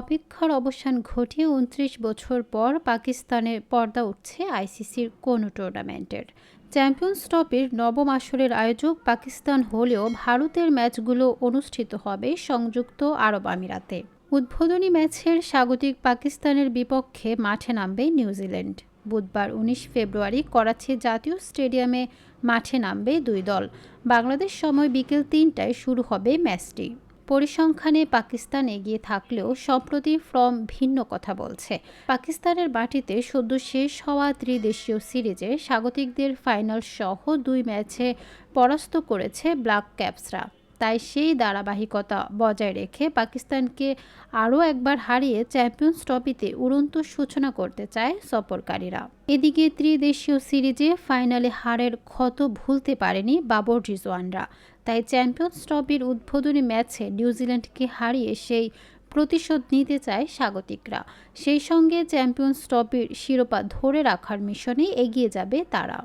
অপেক্ষার অবসান ঘটিয়ে উনত্রিশ বছর পর পাকিস্তানের পর্দা উঠছে আইসিসির কোনো টুর্নামেন্টের। চ্যাম্পিয়ন্স ট্রফির নবম আসরের আয়োজক পাকিস্তান হলেও ভারতের ম্যাচগুলো অনুষ্ঠিত হবে সংযুক্ত আরব আমিরাতে। উদ্বোধনী ম্যাচের স্বাগতিক পাকিস্তানের বিপক্ষে মাঠে নামবে নিউজিল্যান্ড। বুধবার উনিশ ফেব্রুয়ারি করাচি জাতীয় স্টেডিয়ামে মাঠে নামবে দুই দল। বাংলাদেশ সময় বিকেল তিনটায় শুরু হবে ম্যাচটি। পরিসংখ্যানে পাকিস্তান এগিয়ে থাকলেও সম্প্রতি ফ্রম ভিন্ন কথা বলছে। পাকিস্তানের মাটিতে সদ্য শেষ হওয়া ত্রিদেশীয় সিরিজে স্বাগতিকদের ফাইনাল সহ দুই ম্যাচে পরাস্ত করেছে ব্ল্যাক ক্যাপসরা। তাই সেই ধারাবাহিকতা বজায় রেখে পাকিস্তানকে আরও একবার হারিয়ে চ্যাম্পিয়ন্স ট্রফিতে উড়ন্ত সূচনা করতে চায় সফরকারীরা। এদিকে ত্রিদেশীয় সিরিজে ফাইনালে হারের ক্ষত ভুলতে পারেনি বাবর রিজওয়ানরা। তাই চ্যাম্পিয়ন্স ট্রফির উদ্বোধনী ম্যাচে নিউজিল্যান্ডকে হারিয়ে সেই প্রতিশোধ নিতে চায় স্বাগতিকরা। সেই সঙ্গে চ্যাম্পিয়ন্স ট্রফির শিরোপা ধরে রাখার মিশনে এগিয়ে যাবে তারা।